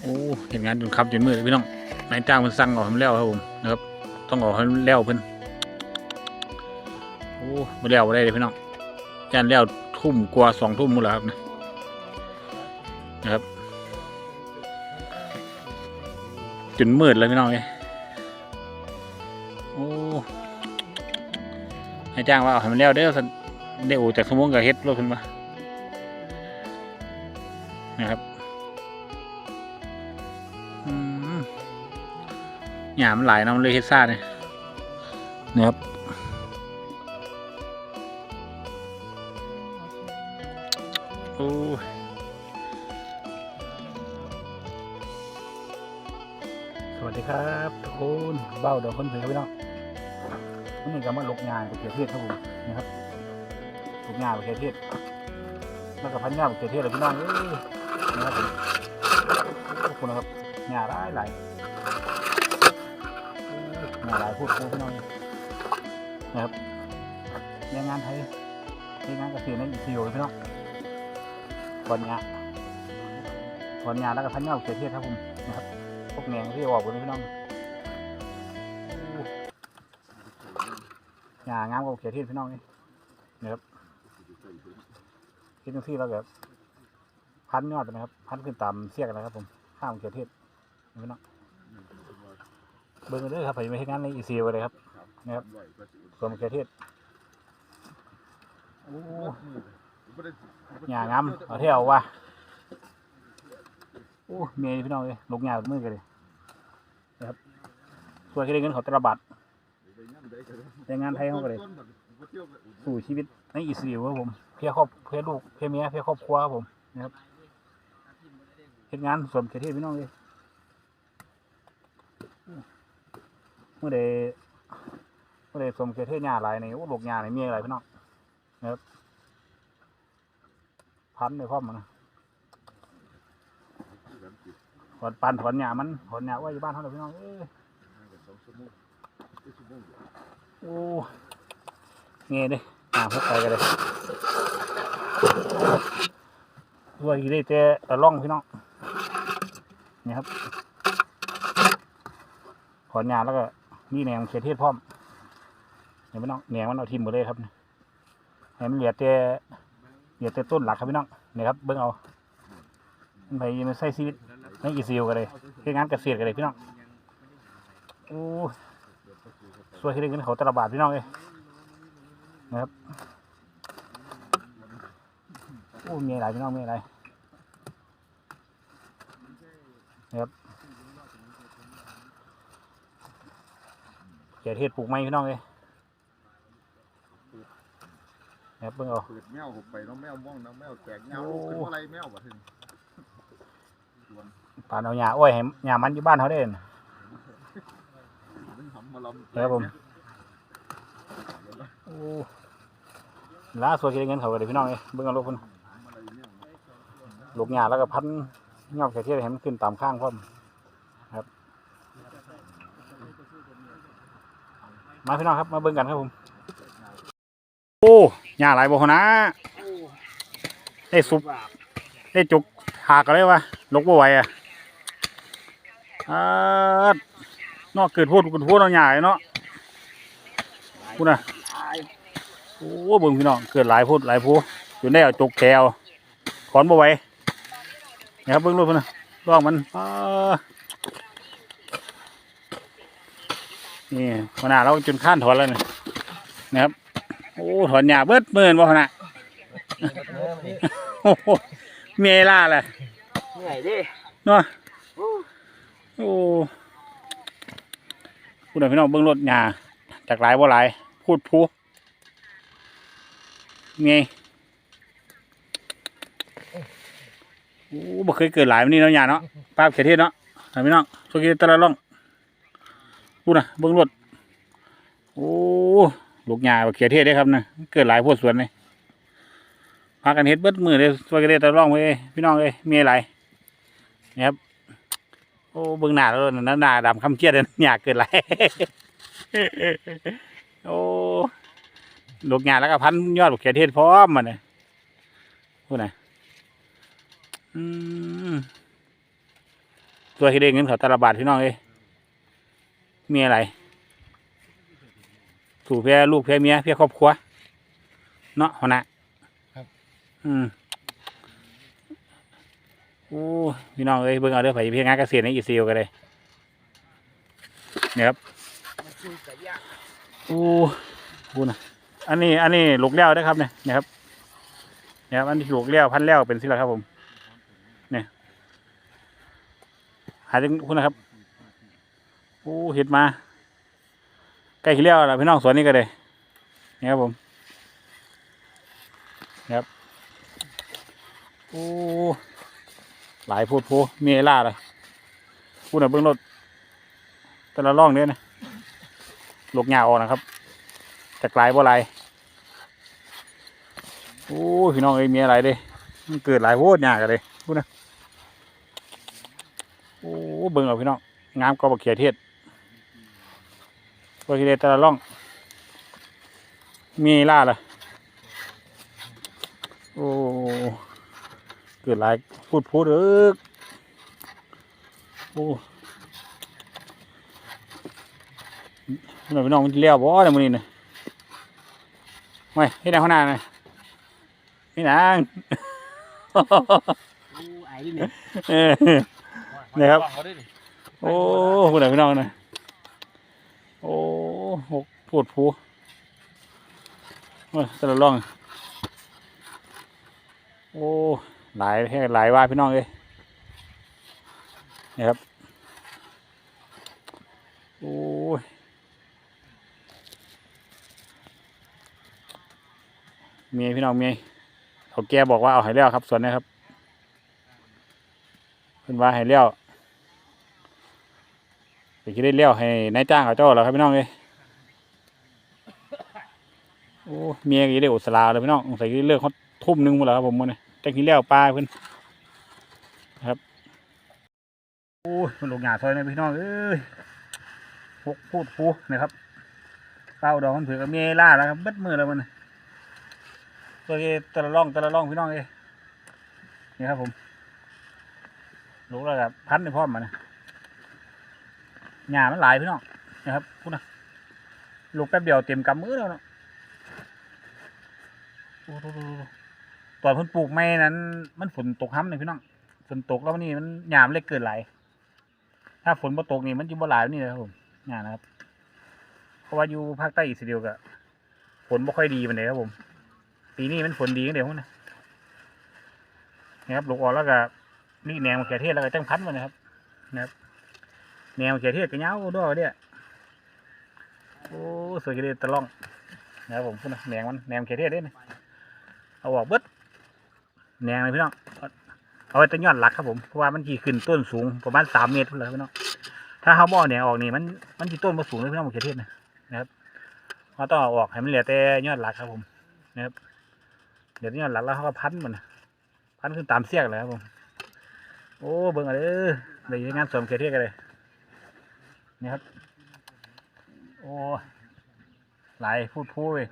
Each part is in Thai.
โอ้เห็นงานจนคับจนมืดเลยพี่น้องนายจ้างมันสั่งออกให้แล้วครับผมนะครับ ต้องออกให้แล้วเพิ่นโอ้ไม่แล้วบ่ได้เลยพี่น้องย่านแล้วทุ่มกว่าสองทุ่มหมดแล้วครับนะนะครับจนมืดเลยพี่น้องเลยโอ้นายจ้างว่าเอาให้มันแล้วเด้อสันได้โอจากสมองกับเฮ็ดรถเพิ่นมา ยามันหลายเนาะมันเลยเฮ็ดซ่าเนี่ยนะครับโอ้สวัสดีครับทุกคนเบ้าเดี๋ยวคนเผือพี่น้องวันนี้ก็มาลกงานกับเกียรเทศครับผมนะครับลกงานกับเกียรเทศแล้วก็พันงานกับเกียรเทศเลยพี่น้องเอ้ยนะครับขอบคุณนะครับงาหลายหลาย หลายพูดพูดพี่น้องนะครับแรงงานไทยแรงงานเกษตรในอีซีโอพี่น้องถอนงาถอนงาแล้วก็พันเงาเกษตรครับผมนะครับพวกแหนงที่ออกบนพี่น้องงางามกว่าเกษตรพี่น้องนี่นะครับคิดตรงที่เราแบบพันยอดไปนะครับ พันขึ้นตามเสียกันนะครับผมข้ามเกียรติเทศนี่พี่น้อง บิ่งกันเด้อครับผมไม่ใช่งานในอีซีเลยครับ นะครับส่วนเกียรติเทศโอ้หยางามเอาเที่ยวว่ะโอ้เมียพี่น้องเลยลูกหยามือกันเลยนะครับส่วนที่ได้เงินเขาตระบัดแรงงานไทยเขาก็เลยสู่ชีวิตในอีซีครับผมเพื่อครอบเพื่อลูกเพื่อเมียเพื่อครอบครัวครับผมนะครับเฮ็ดงานสวมเกียรติพี่น้องเลย มื่อใดเมื่อใดสมเกียรติหญ้าหลายในโอ้ลูกหญ้าในมีอะไรพี่น้องนะครับพันในพร้อมมันนะถอนปันถอนหญ้ามันถอนหญ้าไว้อยู่บ้านเขาเลยพี่น้องเอ้ยโอ้เงี้ยดิหาพวกไปกันเลยด้วยได้แต่ตะล่องพี่น้องนี่ครับถอนงาแล้วก็ มีแหนงเขียเทศพร้อมเห็นไหมน้องแหนงมันเอาทิมหมดเลยครับเห็นมันเหลือแต่เหลือแต่ต้นหลักครับพี่น้องนี่ครับเบิ้งเอามันไปมันใส่ชีวิตในอีซิลกันเลยเฮ็ดงานเกษตรกันเลยพี่น้องโอ้สวยที่ได้เงินเขาตละบาทพี่น้องเลยนะครับโอ้มีอะไรพี่น้องมีอะไรเกียรติ เทศปลูกไม้พี่น้องเลยนะครับเบิ่งเอา เปิดแมวผมไปน้องแมวม่วงน้องแมวแตกเงาโอ้ ลูกเป็นอะไรแมวบ่ถึงป่านเอาหญ้าอ้อยให้หญ้ามันอยู่บ้านเขาเด่นมันหำมาลำครับผม โอ้ล่าสวยเกียรติเงินเขาเลยพี่น้องเลยเบิ่งเอาลูกพุ่นลูกหญ้าแล้วก็พันเงาเกียรติเทศให้มันขึ้นตามข้างพร้อมครับ มาพี่น้องครับมาเบิ่งกันครับผม โอ้หญ้าหลายบ่คนนะได้ซุปได้จุกหากอะไรวะลกบ่ไหวอะอ่านอกเกิดพูดกิดพูดเอาใหญ่เนาะพูดนะโอ้เบิ่งพี่น้องเกิดหลายพูดหลายพูจนได้เอาจุกแถวถอนบ่ไหวนะครับเบิ่งรูปพุ่นนะลองมันอ่า นี่ขนาดเราจนข้านถอนแล้วนี่นะครับโอ้ถอนหญ้าเบิดหมื่นบ่ขนาดโอ้โหเมียล่าเลยเหนื่อยดิเนาะโอ้พูดหน่อยพี่น้องเบิ้งรถหยาจากหลายบ่หลายพูดพูเมียโอ้บ่เคยเกิดหลายวันนี้เนาะหยาเนาะป้าบเขตเทศเนาะเห็นพี่น้องโชคดีตะละล่อง พูดนะเบิ้งรถโอ้ลูกหยาเขตเทศได้ครับนะเกิดหลายพวกสวนเลยพากันเฮ็ดเบิดมือเลยสวยกันเลยตะร่องไปพี่น้องเอ้ยมีอะไรนี่ครับโอ้เบิ่งหน้าแล้วนั่นหน้าดำคำเครียดเลยอยาเกิดไรโอ้ลูกงาแล้วก็พันยอดเขียเทศพร้อมมันเลยพูดน่อยอืมตัวที่ได้เงินเขาตละบาทพี่น้องเอ้ย มีอะไร สู่เพื่อลูกเพื่อเมียเพื่อครอบครัว เนาะหัวหน้าครับ อืมโอ้พี่น้องเอ้ยเบิ่งเอาเด้อไผเพียงงานเกษตรในอิสราเอลกันเลยเนี่ยครับโอ้พูนะอันนี้ อันนี้ลูกเลี้ยวนะครับเนี่ยเนี่ยครับเนี่ยครับอันนี้ลูกเลี้ยวพันเลี้ยวเป็นสิละครับผม เนี่ย หาจังคุณนะครับ โอ้เห็ดมาใกล้ขี้เลี้ยวแล้วพี่น้องสวนนี้ก็เลยนี่ครับผมครับโอ้หลายพูดโพมีไอ้ล่าเลยพูดหน่อยเบื้องรถแต่ละร่องเนี่ยนะหลกหญ้าออกนะครับจากลายบ่ลายโอ้พี่น้องเอ้ยมีอะไรเด้มันเกิดหลายโพดหญ้ากันเลยพูดนะโอ้เบิ่งเอาพี่น้องงามก็บักเขียเทศ ตัวที่เดแต่ละร่อง มีล่าเลยโอ้เกิดหลายพูดพูดเออโอ้พี่น้องพี่น้องมันเลี้ยวบ่เนี่ยมันนี่นะไม่ที่ไหนข้างหน้านะนี่นางอู้ไอ้นี่เออเนี่ยครับเขาได้ดิโอ้พูดไหนพี่น้องนะโอ้หก พูดพูโอ้ยแต่ละร่อง โอ้ หลายแค่หลายว่าพี่น้องเลยนี่ครับ โอ้ยเมียพี่น้องเมียเขาแกบอกว่าเอาให้เลี้ยวครับส่วนนี้ครับเพิ่นว่าให้เลี้ยวไปคิดได้เลี้ยวให้นายจ้างเขาเจ้าแล้วครับพี่น้องเลย โอ้เมียก็ได้อุตสาเลยพี่น้องใส่เลือกเขาทุ่มหนึงหมดแล้วครับผมมันนี่แต่คิดเลี้ยวปลาเพิ่นนครับโอ้ยมันลูกหยาซอยนี่พี่น้องเอ้ยพกพูดฟูนะครับเต้าดอกมันเผือกกับเมียล่าแล้วครับเบิดมือแล้วมันตัวนี้ต่ละร่องต่ละร่องพี่น้องเอ้ยนี่ครับผมลูกแล้วกับพันในพร้อมันนะหญ้ามันหลายพี่น้องนะครับพูดนะลูกแป๊บเดียวเต็มกำมือแล้วเนาะ โอ้โหตอนเพิ่นปลูกไม้นั้น มันฝนตกห้ำเลยพี่น้องฝนตกแล้วมันนี่มันหญ้ามเลยเกิดหลถ้าฝนบ่ตกนี่มันจะบ่หลายแบบนี่นะครับผมหญ้านะครับ เพราะว่าอยู่ภาคใต้อีกสิเดียวกับฝนบ่ค่อยดีปานใดครับผม ปีนี้มันฝนดีกันเดี๋ยวพวกนี้นะครับลูกออกแล้วก็นี่แนงมะเขือเทศแล้วก็จังพันมันนะครับแนวเขียเทศกันยาวด้วยเนี่ยโอ้สวยเด็นตะล่องนะครับผมพูดนะแหนงมันแหนงเขียเทศเด้นี่ เอาออกเบิดแหนงเลยพี่น้องเอาไว้แตั้งยอดหลักครับผมเพราะว่ามันจีขึ้นต้นสูงประมาณสามเมตรเลยพี่น้องถ้าเขาบ่อแหนงออกนี่มันมันจีต้นมาสูงเลยพี่น้องเขียเทศนะนะครับเราต้องเอาออกให้มันเหลือแต่ยอดหลักครับผมนะครับเหลือแต่ยอดหลักแล้วเขาก็พันมันนพันขึ้นตามเสี้ยกเลยครับผมโอ้เบิ่งเอะไรเดี๋ยงานสวมเขียเทศกันเลยนี่ครับโอ้หลายพูดพูดเลย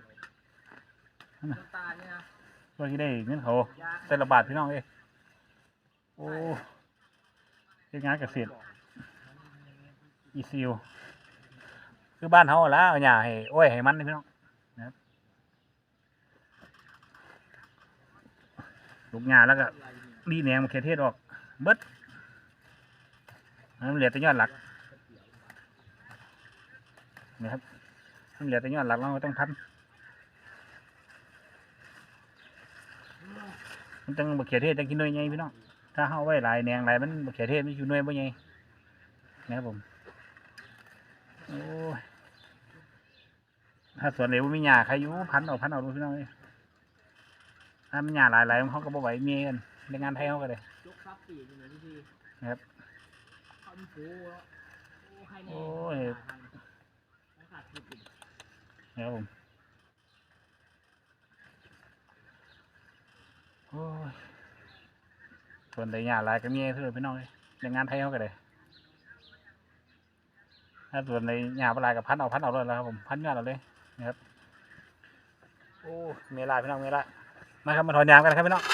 ตาเนี่ย พื่อที่ได้เงินเขาแต่ละบาทพี่น้องเอ้โอ้เฮ็ดงานเกษตรอีซิวคือบ้านเขาละเอาหญ้าให้โอ้ยให้มันพี่น้องนะลูกหญ้าแล้วก็รีแหนงมะเขือเทศออก เบิดมันเหลือแต่ยอดหลักนะครับมันเหลือแต่ยอดหลักเราต้องพันมัน ต้งบะเขือเทศจังกินน่วยไงพี่น้อง ถ้าเฮาเอาไว้หลายแนงหลายมันบะเขือเทศมันอยู่น่วยบ่ไงนะครับผม โอ้ย ถ้าสวนเหลวมีหญ้าใครอยู่พันเอาพันเอาดูพี่น้องเอ้ยถ้ามันหญ้าหลายหลายเขาก็บ่ไหวเมียกันในงานไทยเขาก็เลยยกซับปีกเลยพี่นะครับคำผูโอ้ยนะครับผม โอ้ยส่วนใดหญ้าหลายก็มีเพื่อนพี่น้องเลยในงงานไทยเขาก็เลยถ้าส่วนในหญ้าปลายกับพันเอาพันเอาเลยแล้วครับผมพันยอดเอาเลยนะครับโอ้เมลาพี่น้องเมลามาครับมาถอนยางกันครับพี่น้อง